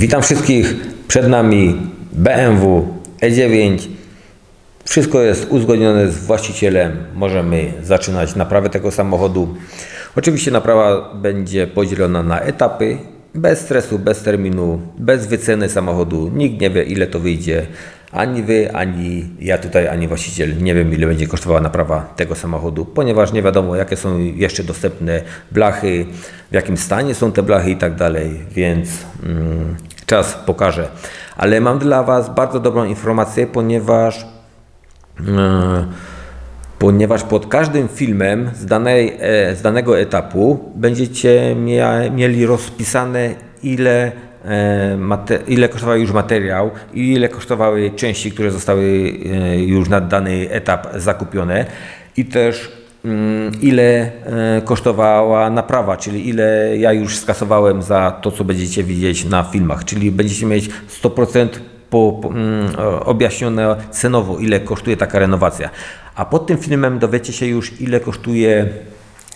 Witam wszystkich. Przed nami BMW E9. Wszystko jest uzgodnione z właścicielem. Możemy zaczynać naprawę tego samochodu. Oczywiście naprawa będzie podzielona na etapy. Bez stresu, bez terminu, bez wyceny samochodu. Nikt nie wie ile to wyjdzie. Ani wy, ani ja tutaj, ani właściciel nie wiem ile będzie kosztowała naprawa tego samochodu, ponieważ nie wiadomo jakie są jeszcze dostępne blachy, w jakim stanie są te blachy i tak dalej, więc mm, czas pokaże. Ale mam dla Was bardzo dobrą informację, ponieważ e, ponieważ pod każdym filmem z, danej, e, z danego etapu będziecie mia, mieli rozpisane ile, ile kosztował już materiał i ile kosztowały części, które zostały e, już na dany etap zakupione i też mm, ile e, kosztowała naprawa, czyli ile ja już skasowałem za to, co będziecie widzieć na filmach, czyli będziecie mieć 100% po, mm, objaśnione cenowo, ile kosztuje taka renowacja. A pod tym filmem dowiecie się już, ile kosztuje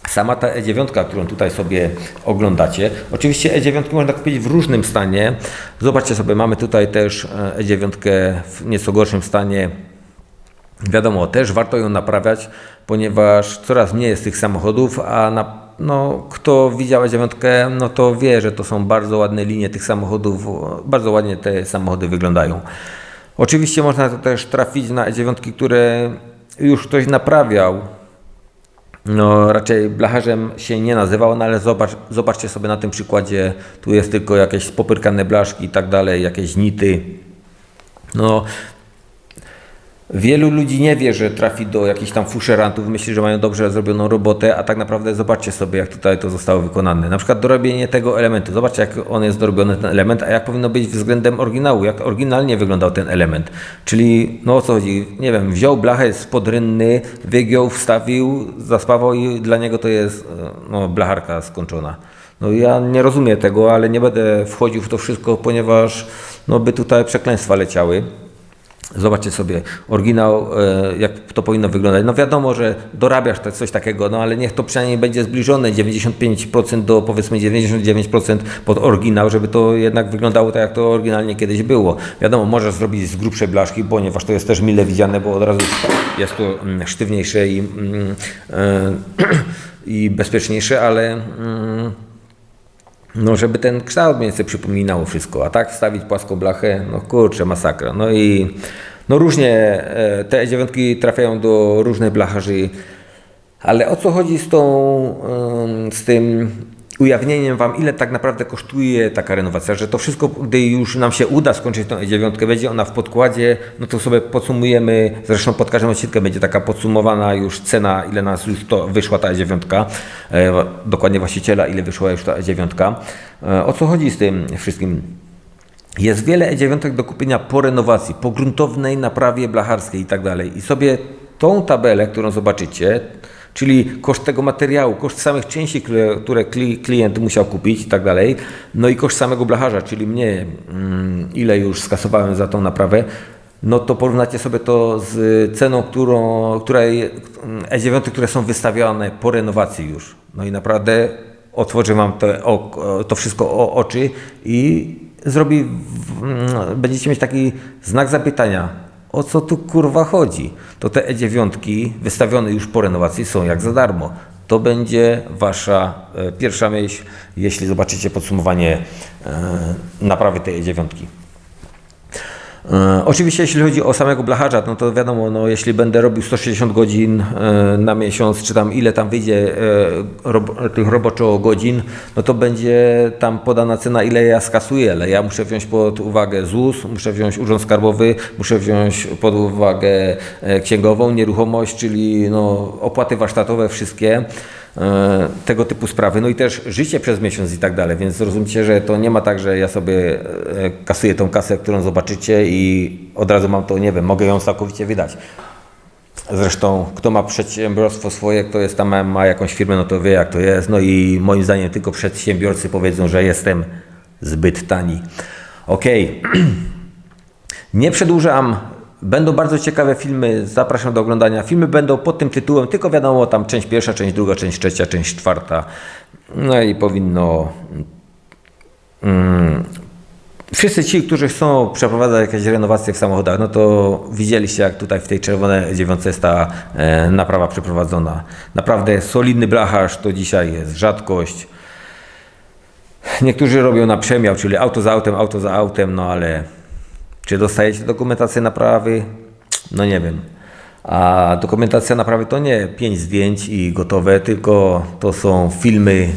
sama ta E9, którą tutaj sobie oglądacie. Oczywiście E9 można kupić w różnym stanie. Zobaczcie sobie, mamy tutaj też e, E9 w nieco gorszym stanie. Wiadomo, też warto ją naprawiać, ponieważ coraz mniej jest tych samochodów, a na, no, kto widział dziewiątkę, no to wie, że to są bardzo ładne linie tych samochodów, bardzo ładnie te samochody wyglądają. Oczywiście można to też trafić na dziewiątki, które już ktoś naprawiał, no, raczej blacharzem się nie nazywał, no ale zobacz, zobaczcie sobie na tym przykładzie, tu jest tylko jakieś popyrkane blaszki i tak dalej, jakieś nity. No, Wielu ludzi nie wie, że trafi do jakichś tam fuszerantów, myśli, że mają dobrze zrobioną robotę, a tak naprawdę zobaczcie sobie, jak tutaj to zostało wykonane. Na przykład dorobienie tego elementu. Zobaczcie, jak on jest dorobiony, ten element, a jak powinno być względem oryginału, jak oryginalnie wyglądał ten element. Czyli, no o co chodzi, nie wiem, wziął blachę spod rynny, wygiął, wstawił, zaspawał i dla niego to jest no, blacharka skończona. No ja nie rozumiem tego, ale nie będę wchodził w to wszystko, ponieważ no, by tutaj przekleństwa leciały. Zobaczcie sobie oryginał, e, jak to powinno wyglądać. No wiadomo, że dorabiasz coś takiego, no ale niech to przynajmniej będzie zbliżone 95% do powiedzmy 99% pod oryginał, żeby to jednak wyglądało tak, jak to oryginalnie kiedyś było. Wiadomo, możesz zrobić z grubszej blaszki, ponieważ to jest też mile widziane, bo od razu jest to mm, sztywniejsze i, mm, e, i bezpieczniejsze, ale mm, no, żeby ten kształt mniej więcej przypominało wszystko, a tak wstawić płaską blachę, no kurczę, masakra. No i no różnie e, te dziewiątki trafiają do różnych blacharzy, ale o co chodzi z tą, z tym ujawnieniem Wam, ile tak naprawdę kosztuje taka renowacja, że to wszystko, gdy już nam się uda skończyć tą dziewiątkę, będzie ona w podkładzie, no to sobie podsumujemy, zresztą pod każdym będzie taka podsumowana już cena, ile nas już to wyszła ta dziewiątka, e, dokładnie właściciela, ile wyszła już ta dziewiątka. E, o co chodzi z tym wszystkim? Jest wiele E9 do kupienia po renowacji, po gruntownej naprawie blacharskiej i tak dalej. I sobie tą tabelę, którą zobaczycie, czyli koszt tego materiału, koszt samych części, które, które kli- klient musiał kupić i tak dalej, no i koszt samego blacharza, czyli mnie, mm, ile już skasowałem za tą naprawę, no to porównacie sobie to z ceną, którą, której E9, które są wystawione po renowacji już. No i naprawdę otworzy Wam to, to wszystko o oczy i zrobi, mm, będziecie mieć taki znak zapytania, o co tu kurwa chodzi? To te E9 wystawione już po renowacji są jak za darmo. To będzie Wasza e, pierwsza myśl, jeśli zobaczycie podsumowanie e, naprawy tej E9. E, Oczywiście jeśli chodzi o samego blacharza, no to wiadomo, no, jeśli będę robił 160 godzin e, na miesiąc, czy tam ile tam wyjdzie e, rob, tych roboczo godzin, no to będzie tam podana cena, ile ja skasuję, ale ja muszę wziąć pod uwagę ZUS, muszę wziąć Urząd Skarbowy, muszę wziąć pod uwagę księgową, nieruchomość, czyli no, opłaty warsztatowe, wszystkie tego typu sprawy, no i też życie przez miesiąc i tak dalej, więc zrozumcie, że to nie ma tak, że ja sobie e, kasuję tą kasę, którą zobaczycie i od razu mam to, nie wiem, mogę ją całkowicie wydać. Zresztą, kto ma przedsiębiorstwo swoje, kto jest tam, ma jakąś firmę, no to wie jak to jest. No i moim zdaniem tylko przedsiębiorcy powiedzą, że jestem zbyt tani. Okej. Nie przedłużam. Będą bardzo ciekawe filmy, zapraszam do oglądania. Filmy będą pod tym tytułem, tylko wiadomo, tam część pierwsza, część druga, część trzecia, część czwarta. No i powinno mm, Wszyscy ci, którzy chcą przeprowadzać jakieś renowacje w samochodach, no to widzieliście, jak tutaj w tej czerwonej dziewiątce jest ta e, naprawa przeprowadzona. Naprawdę solidny blacharz to dzisiaj jest rzadkość. Niektórzy robią na przemiał, czyli auto za autem, auto za autem, no ale czy dostajecie dokumentację naprawy? No nie wiem. A dokumentacja naprawy to nie pięć zdjęć i gotowe, tylko to są filmy,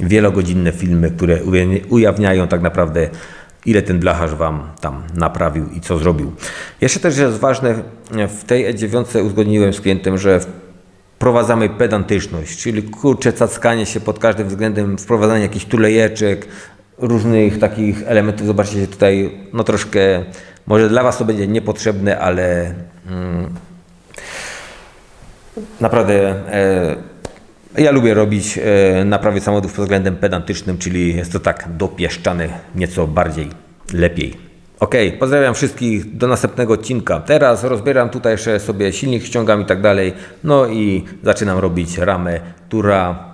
wielogodzinne filmy, które ujawni- ujawniają tak naprawdę ile ten blacharz Wam tam naprawił i co zrobił. Jeszcze też jest ważne, w tej E9 uzgodniłem z klientem, że wprowadzamy pedantyczność, czyli kurcze cackanie się pod każdym względem, wprowadzanie jakichś tulejeczek, różnych takich elementów. Zobaczcie tutaj, no troszkę, może dla Was to będzie niepotrzebne, ale mm, naprawdę e, ja lubię robić e, naprawy samochodów pod względem pedantycznym, czyli jest to tak dopieszczane nieco bardziej, lepiej. Ok, pozdrawiam wszystkich, do następnego odcinka. Teraz rozbieram tutaj jeszcze sobie silnik, ściągam i tak dalej. No i zaczynam robić ramę, która,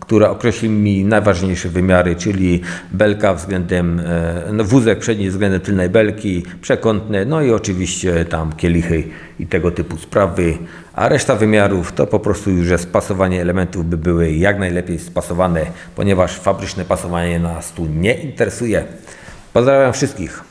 która określi mi najważniejsze wymiary, czyli belka względem, e, no, wózek przedni względem tylnej belki, przekątne, no i oczywiście tam kielichy i tego typu sprawy. A reszta wymiarów to po prostu już jest pasowanie elementów, by były jak najlepiej spasowane, ponieważ fabryczne pasowanie nas tu nie interesuje. Pozdrawiam wszystkich.